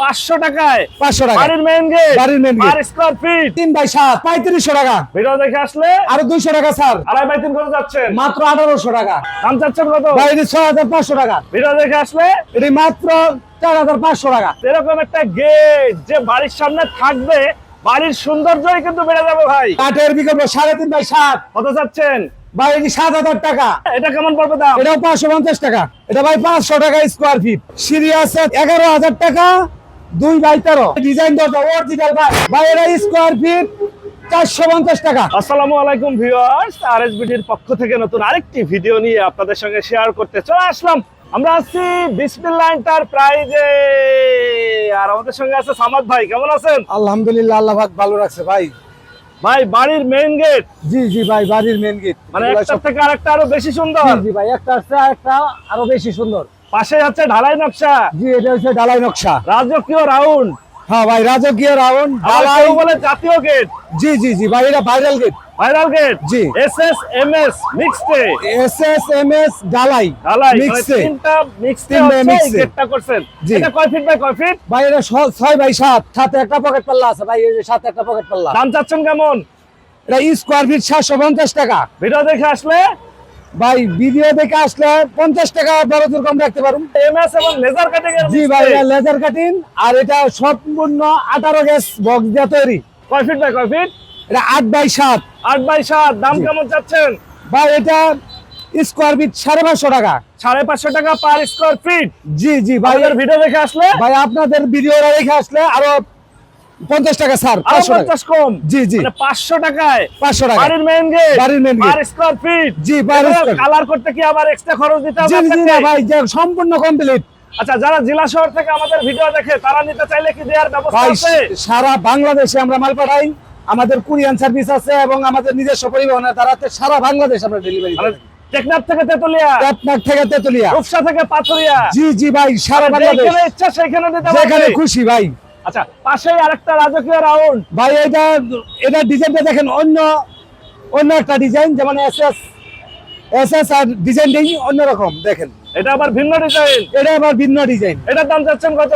পাঁচশো টাকায়। পাঁচশো টাকা বাড়ির মেইন গেট বাড়ির main gate। স্কোয়ার ফিট তিন বাই সাত পঁয়ত্রিশশো টাকা। ভিডিও দেখে আসলে? আরও দুইশো টাকা স্যার। আড়াই বাই তিন কত মাত্র আঠারোশো টাকা। দাম চাচ্ছেন কত? এটি ছয় হাজার পাঁচশো টাকা। ভিডিও দেখে আসলে? এটি মাত্র চার হাজার পাঁচশো টাকা। এরকম একটা গেট যে বাড়ির সামনে থাকবে বাড়ির সৌন্দর্যই কিন্তু বেড়ে যাবে ভাই। কাঠের বিকল্প সাড়ে তিন বাই সাত। কত চাচ্ছেন ভাই সাত হাজার টাকা। এটা কেমন পড়বে দাম? এটাও পাঁচশো পঞ্চাশ টাকা। এটা ভাই পাঁচশো টাকা স্কোয়ার ফিট সিঁড়ি আছে এগারো হাজার টাকা। দুই বাই তেরো। ডিজাইন দরজা অরিজিনাল ভাই। ভাই এটা স্কোয়ার ফিট চারশো পঞ্চাশ টাকা। আসসালামু আলাইকুম ভিউয়ার্স আরএসবিটির পক্ষ থেকে নতুন আরেকটি ভিডিও নিয়ে আপনাদের সঙ্গে শেয়ার করতে চলে আসলাম। আমরা আছি বিসমিল্লাহ এন্টারপ্রাইজে আর আমাদের সঙ্গে আছে সামাদ ভাই কেমন আছেন? আলহামদুলিল্লাহ আল্লাহ পাক ভালো রাখছে ভাই। ভাই বাড়ির মেইন গেট জি জি ভাই বাড়ির মেন গেট মানে একটা থেকে আরেকটা আরও বেশি সুন্দর? জি ভাই একটা আছে একটা আরও বেশি সুন্দর। পাশে আছে ঢালাই নকশা। জি এটা হচ্ছে ডালাই নকশা। রাজকীয় রাউন্ড। হ্যাঁ ভাই রাজকীয় রাউন্ড কেউ বলে জাতীয় গেট। জি জি জি ভাই এটা ভাইরাল গেট। Viral gate? জি। S S M S mixed S S M S ডালাই ঢালাই। মানে মিক্সে তিনটা মিক্সড তিনটা হচ্ছে গেটটা করছেন। এটা কয় ফিট বাই কয় ফিট ভাই এটা ছ- ছয় বাই সাত। সাথে একটা পকেট পাল্লা আছে ভাই এই যে সাথে একটা পকেট পাল্লা দাম চাচ্ছেন কেমন? এটা স্কোয়ার ফিট সাতশো পঞ্চাশ টাকা। ভিডিও দেখে আসলে ভাই ভিডিও দেখে আসলে পঞ্চাশ টাকা কম রাখতে পারুন এমএস এবং লেজার কাটিং জি ভাই এটা লেজার কাটিং আর এটা সম্পূর্ণ আঠারো গ্যাস বক্স দিয়ে তৈরি। কয় ফিট বাই কয় ফিট এটা আট বাই সাত। আট বাই সাত দাম কেমন চাচ্ছেন? ভাই এটা স্কোয়ার ফিট সাড়ে পাঁচশো টাকা। সাড়ে পাঁচশো টাকা পার স্কোয়ার ফিট জি জি ভাই। ভিডিও দেখে আসলে? ভাই আপনাদের ভিডিও রেখে আসলে আরও পঞ্চাশ টাকা স্যার পাঁচশো টাকা। কম। জি, জি। মানে পাঁচশো টাকায় পাঁচশো টাকা বাড়ির গেট বাড়ির স্কোয়ার ফিট জি। কালার করতে কি আবার এক্সট্রা খরচ দিতে হবে ভাই সম্পূর্ণ কমপ্লিট আচ্ছা যারা জেলা শহর থেকে আমাদের ভিডিও দেখে তারা নিতে চাইলে কি দেওয়ার ব্যবস্থা আছে? সারা বাংলাদেশে আমরা মাল পাঠাই। আমাদের কুরিয়ান সার্ভিস আছে এবং আমাদের নিজস্ব পরিবহনের দ্বারা সারা বাংলাদেশ আমরা ডেলিভারি মানে টেকনাফ থেকে তেতুলিয়া? থেকে তেতুলিয়া। রূপসা থেকে পাথরিয়া? জি জি ভাই সারা মানে বাংলাদেশ। ইচ্ছা সেখানে যেখানে খুশি ভাই। আচ্ছা পাশেই আরেকটা রাজকীয় রাউন্ড ভাই এটা এটা ডিজাইনটা দেখেন অন্য অন্য একটা ডিজাইন যেমন এস এস এস এস আর ডিজাইনটাই অন্যরকম দেখেন। এটা আবার ভিন্ন ডিজাইন এটা আবার ভিন্ন ডিজাইন এটার দাম চাচ্ছেন কত?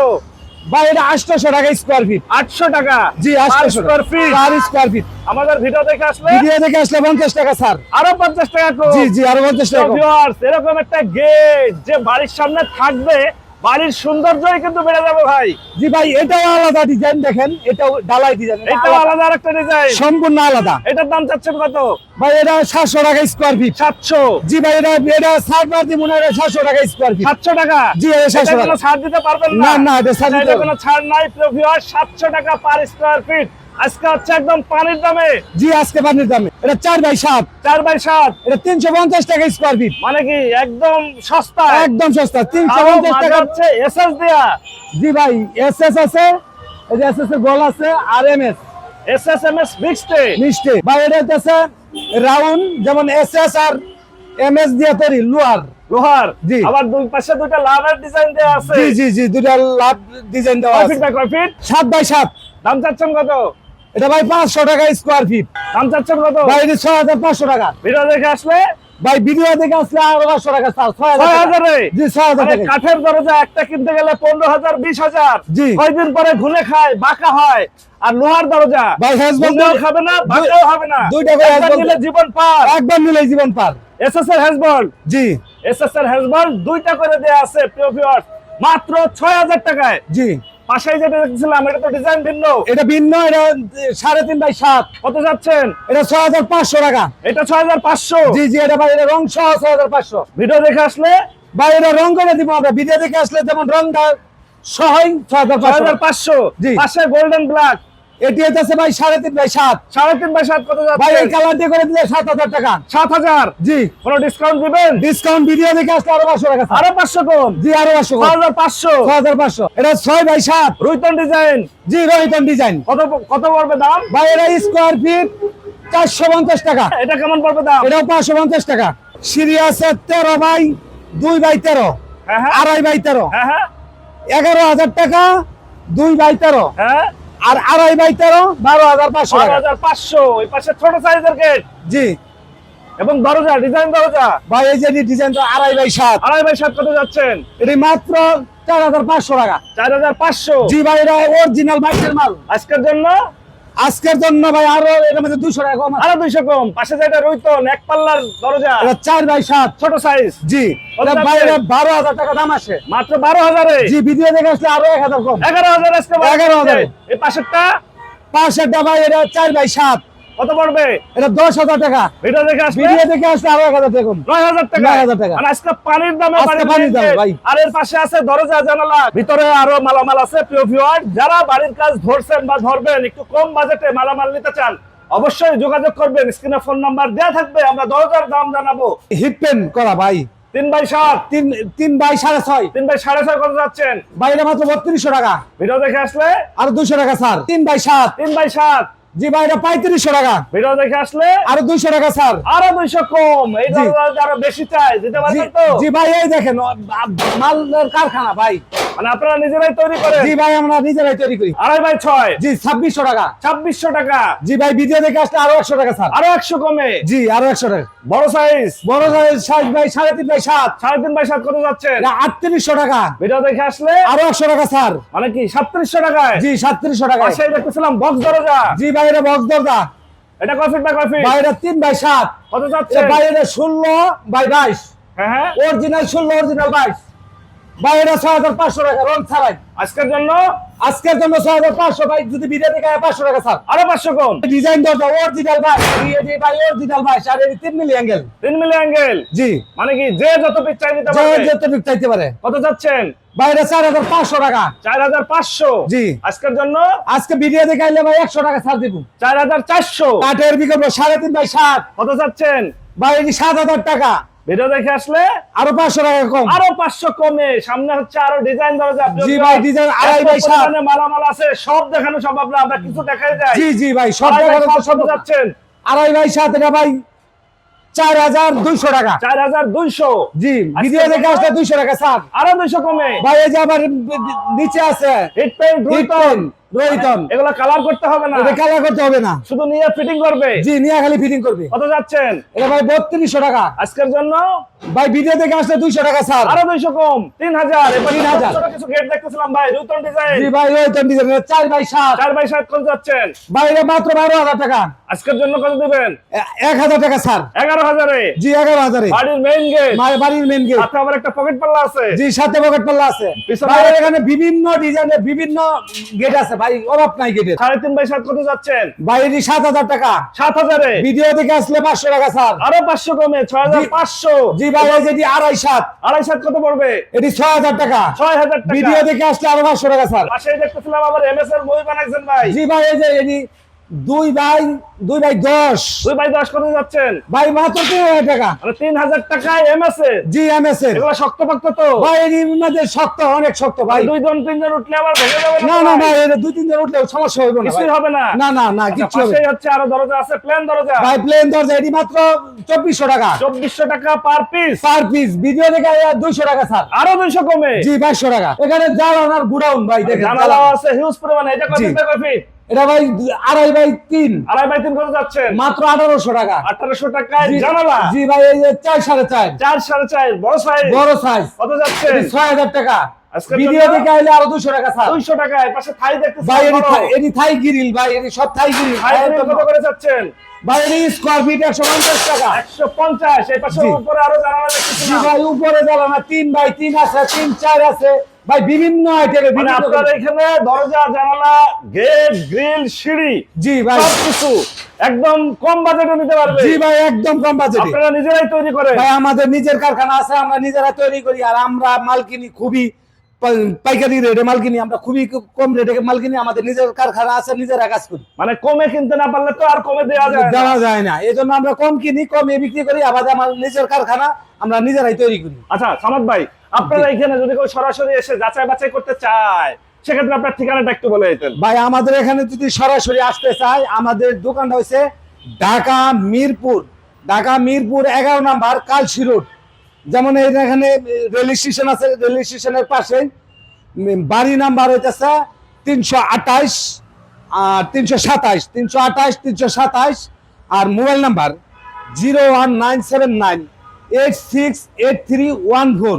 ভাই এটা আটশোশো টাকা স্কোয়ার ফিট আটশো টাকা। জি স্কোয়ার ফিট চার স্কোয়ার ফিট আমাদের ভিডিও দেখে আসলে? ভিডিও দেখে আসলে পঞ্চাশ টাকা স্যার আরও পঞ্চাশ টাকা জি জি আরও পঞ্চাশ টাকা কম। এরকম একটা গেট যে বাড়ির সামনে থাকবে বাড়ির সৌন্দর্যই কিন্তু বেড়ে যাবে ভাই। জি ভাই এটাও আলাদা ডিজাইন দেখেন এটাও ডালাই ডিজাইন এটাও আলাদা। আরেকটা ডিজাইন সম্পূর্ণ আলাদা। এটার দাম চাচ্ছেন কত? ভাই এটা সাতশো টাকা স্কোয়ার ফিট সাতশো। জি ভাই এটা এটা ষাট মার্তি মনে হয় সাতশো টাকা স্কোয়ার ফিট সাতশো টাকা? জি, এটা 700 টাকা। ছাড় দিতে পারবেন না, না না, এটা ছাড় দিতে কোনো ছাড় নাই ভিউয়ার সাতশো টাকা পার স্কোয়ার ফিট আজকে হচ্ছে একদম পানির দামে। জি আজকে পানির দামে। এটা চার বাই সাত। চার বাই সাত। এটা তিনশো পঞ্চাশ টাকা স্কোয়ার ফিট মানে কি একদম সস্তা একদম সস্তা তিনশো পঞ্চাশ টাকা। হচ্ছে এসএস দেয়া। জি ভাই এস এস আছে। এই যে এস এস এর গোল আছে আর M S SS M S mixed মিষ্টি ভাই এটা হচ্ছে রাউন্ড যেমন এস এস আর এম এস দিয়ে তৈরি লোহার। লোহার। জি। আবার দুই পাশে দুইটা লাভের ডিজাইন দেওয়া আছে। জি জি জি দুটা লাভ ডিজাইন দেওয়া আছে। বাই সাত বাই সাত। দাম চাচ্ছেন কত? এটা ভাই পাঁচশো টাকা স্কোয়ার ফিট দাম চাচ্ছেন কত? ভাই এটা ছয় হাজার পাঁচশো টাকা। ভিডিও দেখে আসলে? ভাই ভিডিও দেখে আসলে আরও পাঁচশো টাকা ছয় হাজার জি ছয় হাজার টাকা। কাঠের দরজা একটা কিনতে গেলে পনেরো হাজার বিশ হাজার। জি। কয়দিন পরে ঘুনে খায় বাঁকা হয়। আর লোহার দরজা। ভাই হ্যাজবল খাবে না বাঁকাও হবে না। দুইটা করে একবার হ্যাজবল নিলে জীবন পার। একবার নিলে জীবন পার। এসএস এর হ্যাজবল জি। এসএস এর হ্যাজবল দুইটা করে দেয়া আছে প্রিয় ভিউয়ার্স মাত্র ছয় হাজার টাকায়। জি। পাশে যেটা দেখছিলাম এটা তো ডিজাইন ভিন্ন। এটা ভিন্ন এটা সাড়ে তিন বাই সাত। কত যাচ্ছেন? এটা ছয় হাজার পাঁচশো টাকা। এটা ছয় হাজার পাঁচশো? জি জি এটা ভাই এটা রং সহ ছয় হাজার পাঁচশো। ভিডিও দেখে আসলে? ভাই এটা রং করে দিব আমরা। ভিডিও দেখে আসলে যেমন রংটা সহাই ছয় হাজার ছয় হাজার পাঁচশো? জি। পাশে গোল্ডেন ব্ল্যাক এটি হচ্ছে ভাই সাড়ে তিন বাই সাত। সাড়ে তিন বাই সাত কত ভাই এই কালার দিয়ে করে দিলে সাত হাজার টাকা। সাত হাজার? জি। কোনো ডিসকাউন্ট দিবেন? ডিসকাউন্ট ভিডিও দেখে আসলে আরও পাঁচশো টাকা আরও পাঁচশো কম জি আরও পাঁচশো হাজার পাঁচশো। হাজার পাঁচশো। এটা ছয় বাই সাত। রুইতন ডিজাইন জি রহিতন ডিজাইন কত কত পড়বে দাম? ভাই এটা স্কোয়ার ফিট চারশো পঞ্চাশ টাকা। এটা কেমন পড়বে দাম? এটাও পাঁচশো পঞ্চাশ টাকা। সিঁড়ি আছে তেরো বাই দুই বাই তেরো। হ্যাঁ হ্যাঁ। আড়াই বাই তেরো। হ্যাঁ হ্যাঁ। এগারো হাজার টাকা দুই বাই তেরো। হ্যাঁ। আর আড়াই বাই তেরো বারো হাজার পাঁচশো হাজার পাঁচশো ওই পাশে ছোট সাইজের গেট জি। এবং দরজা ডিজাইন দরজা। ভাই এই যে ডিজাইন তো আড়াই বাই সাত। আড়াই বাই সাত কত যাচ্ছেন? এটি মাত্র চার হাজার পাঁচশো টাকা। চার হাজার পাঁচশো। জি ভাই এটা অরিজিনাল বাইকের মাল। আজকের জন্য আজকের জন্য ভাই আরও এর মধ্যে দুশো টাকা কম আরও দুইশো কম। পাশে যেটা রইতন এক পাল্লার দরজা। চার বাই সাত। ছোট সাইজ জি। এটা বারো হাজার টাকা দাম আসে মাত্র বারো হাজারে। জি ভিডিও দেখে আসলে আরও এক হাজার কম। এগারো হাজার এগারো হাজার। 11,000 এই পাশেরটা? পাঁচশোটা ভাই এটা চার বাই সাত। কত পড়বে? এটা দশ হাজার টাকা। ভিডিও দেখে আসবে? ভিডিও দেখে আরও এক হাজার টাকা নয় হাজার টাকা। 9,000 টাকা। মানে আজকে পানির দামে পানির দামে, ভাই। আর এর পাশে আছে দরজা জানালা। ভিতরে আরও মালামাল আছে প্রিয় ভিউয়ার যারা বাড়ির কাজ ধরছেন বা ধরবেন একটু কম বাজেটে মালামাল নিতে চান অবশ্যই যোগাযোগ করবেন। স্ক্রিনে ফোন নাম্বার দেওয়া থাকবে আমরা দরজার দাম জানাব। হিট পেন করা ভাই। তিন বাই সাত। তিন তিন বাই সাড়ে ছয়। তিন বাই সাড়ে ছয় কত যাচ্ছেন? এটা মাত্র বত্রিশশো টাকা। ভিডিও দেখে আসলে? আরও দুশো টাকা স্যার। তিন বাই সাত। তিন বাই সাত। জি ভাই এটা পঁয়ত্রিশশো টাকা। ভিডিও দেখে আসলে আরও দুইশো টাকা স্যার। আরও দুইশো কম। এই আরও বেশি চাই দিতে জি পারবেন তো? জি ভাই এই দেখেন মালের কারখানা ভাই। মানে আপনারা নিজেরাই তৈরি করেন? জি ভাই আমরা নিজেরাই তৈরি করি। আড়াই বাই ছয়? জি ছাব্বিশশো টাকা। ছাব্বিশশো টাকা। জি ভাই ভিডিও দেখে আসলে আরও একশো টাকা স্যার। আরও একশো কমে? জি আরও একশো টাকা। বড় সাইজ বড় সাইজ সাইজ ভাই সাড়ে তিন বাই সাত। সাড়ে তিন বাই সাত কত যাচ্ছেন আটত্রিশশো টাকা। ভিডিও দেখে আসলে? আরও একশো টাকা স্যার। মানে কি সাতত্রিশশো টাকায়? জি সাতত্রিশশো টাকা পাশে দেখতেছিলাম বক্স দরজা। জি ভাই এটা বক্স দরজা এটা কফি বাই কফি ভাই এটা তিন বাই 7 কত যাচ্ছে এটা ভাই এটা ষোলো বাই বাইশ। হ্যাঁ হ্যাঁ। অরিজিনাল ষোলো অরিজিনাল বাইশ। ভাই এটা ছয় হাজার পাঁচশো টাকা রং ছাড়াই। আজকের জন্য? আজকের জন্য ছয় হাজার পাঁচশো ভাই যদি ভিডিও দেখে পাঁচশো টাকা আরও পাঁচশো কম ডিজাইন দরজা অরিজিনাল ভাই এই ভাই অরিজিনাল ভাই এই তিন মিলি অ্যাঙ্গেল তিন মিলি অ্যাঙ্গেল জি। মানে কি যে যত পিস চাই নিতে যে পারবে যতটুকু চাইতে পারে। কত যাচ্ছেন? এটা চার হাজার পাঁচশো টাকা। চার হাজার পাঁচশো? জি। আজকের জন্য? আজকে দেখে আইলে ভাই একশো টাকা ছাড় দিব। চার হাজার চারশো? কাঠের বিকল্প সাড়ে তিন বাই সাত। কত যাচ্ছেন? ভাই এটি সাত হাজার টাকা। ভিডিও দেখে আসলে আরও পাঁচশো টাকা কম। আরও পাঁচশো কমে। সামনে হচ্ছে আরও ডিজাইন দরজা জি ভাই, design আড়াই বাই সাত। মালামাল আছে সব দেখানো না আমরা কিছু দেখাই যায় জি জি ভাই সব তো সব যাচ্ছেন? আড়াই বাই সাত এটা ভাই চার হাজার দুইশো টাকা। চার হাজার দুইশো। জি ভিডিও দেখে? আসলে দুইশো টাকা স্যার। আরও দুইশো কমে। ভাই এই যে আবার নিচে আছে। হিট পেন হিটন রোহিতন এগুলো কালার করতে হবে না। এটা কালার করতে হবে না। শুধু নিয়ে ফিটিং করবে। জি নিয়ে খালি ফিটিং করবে। কত যাচ্ছেন? এটা ভাই বত্রিশশো টাকা। আজকের জন্য? ভাই ভিডিও দেখে আসলে দুইশো টাকা স্যার আরও দুইশো কম। তিন হাজার। এবার 3000 কিছু গেট দেখতেছিলাম ভাই রুতন ডিজাইন জি ভাই রোহিতন ডিজাইন চার বাই সাত। চার বাই সাত কত যাচ্ছেন? ভাই এটা মাত্র বারো হাজার টাকা। আজকের জন্য কত দিবেন? এ- এক হাজার টাকা স্যার এগারো হাজারে। জি এগারো হাজারে। বাড়ির মেইন গেট বাড়ির মেন গেট সাথে আবার একটা পকেট পাল্লা আছে। জি সাথে পকেট পাল্লা আছে। ভাই এখানে বিভিন্ন ডিজাইনের বিভিন্ন গেট আছে ভাই অভাব নাই গেটের সাড়ে তিন বাই সাত কত যাচ্ছেন? বাইরে সাত হাজার টাকা। সাত হাজারে? ভিডিও থেকে আসলে পাঁচশো টাকা স্যার। আরও পাঁচশো কমে ছয় হাজার পাঁচশো। জি। ভাই যেটি আড়াই সাত। আড়াই সাত কত পড়বে? এটি ছয় হাজার টাকা। ছয় হাজার ভিডিও দেখে আসলে আরও পাঁচশো টাকা স্যার। পাশে দেখতেছিলাম আবার এমএস এর বই বানাইছেন ভাই। জি ভাই এই যে এটি দুই বাই দুই বাই দশ। দুই বাই দশ কত যাচ্ছেন? ভাই মাত্র তিন হাজার টাকা। তিন হাজার টাকায় এমএস এর? জি এম এস এর। শক্ত পাক্ত তো? ভাই এর শক্ত অনেক শক্ত ভাই। দুইজন তিনজন উঠলে আবার ভেঙে যাবে না না ভাই? এটা দুই তিন জন উঠলে সমস্যা হবে না কিছুই হবে না। না না না আচ্ছা, কিচ্ছু হবে হচ্ছে আরও দরজা আছে প্লেন দরজা। ভাই প্লেন দরজা এটি মাত্র চব্বিশশো টাকা। চব্বিশশো টাকা per piece per piece video দেখে দুইশো টাকা স্যার। আরও দুইশো কমে। জি বাইশশো টাকা। এখানে জ্বালানার গুডাউন ভাই দেখেন আছে হিউজ পরিমাণে। এটা কত। টাকা ফিট এটা ভাই আড়াই বাই তিন। আড়াই বাই তিন কত মাত্র আঠারোশো টাকা। আঠারোশো টাকায় জানালা। জি ভাই এই যে চার সাড়ে চার। চার সাড়ে চার বড় সাইজ বড় সাইজ কত যাচ্ছে? ছয় হাজার টাকা। আজকের ভিডিও দেখে আইলে আরও দুশো টাকা স্যার দুইশো টাকায়। পাশে থাই দেখতেছি ভাই এটি থাই- গিরিল ভাই এটি সব থাই গিরিল থাই কত করে যাচ্ছেন? স্কোয়ার ফিট একশো পঞ্চাশ টাকা। একশো পঞ্চাশ। এই পাশে উপরে আরও জানালা ভাই উপরে তিন বাই তিন আছে তিন চার আছে। ভাই বিভিন্ন আইটেমের মানে আপনার এখানে দরজা জানালা গেট গ্রিল সিঁড়ি জি ভাই। সবকিছু একদম কম বাজেটে নিতে পারবে। জি ভাই একদম কম বাজেটে। আপনারা নিজেরাই তৈরি করেন। ভাই আমাদের নিজের কারখানা আছে আমরা নিজেরা তৈরি করি আর আমরা মাল কিনি খুবই পাইকারি রেটে মাল কিনি আমরা খুবই কম রেটে মাল কিনি আমাদের নিজের কারখানা আছে নিজেরা কাজ করি। মানে কমে কিনতে না পারলে তো আর কমে দেওয়া যায় না। দেওয়া যায় না। এই জন্য আমরা কম কিনি কমে বিক্রি করি আবার আমার নিজের কারখানা আমরা নিজেরাই তৈরি করি। আচ্ছা সামাদ ভাই আপনারা এখানে যদি কেউ সরাসরি এসে যাচাই বাছাই করতে চায় সেক্ষেত্রে আপনার ঠিকানাটা একটু বলে দিতেন। ভাই আমাদের এখানে যদি সরাসরি আসতে চায় আমাদের দোকানটা হচ্ছে ঢাকা মিরপুর ঢাকা মিরপুর এগারো নাম্বার কালসি রোড। যেমন এখানে রেল স্টেশন আছে রেল স্টেশনের পাশে। বাড়ি নাম্বার হইতেছে তিনশো আঠাইশ আর তিনশো সাতাইশ তিনশো আঠাইশ তিনশো সাতাইশ আর mobile number zero one nine seven nine eight six eight three one four.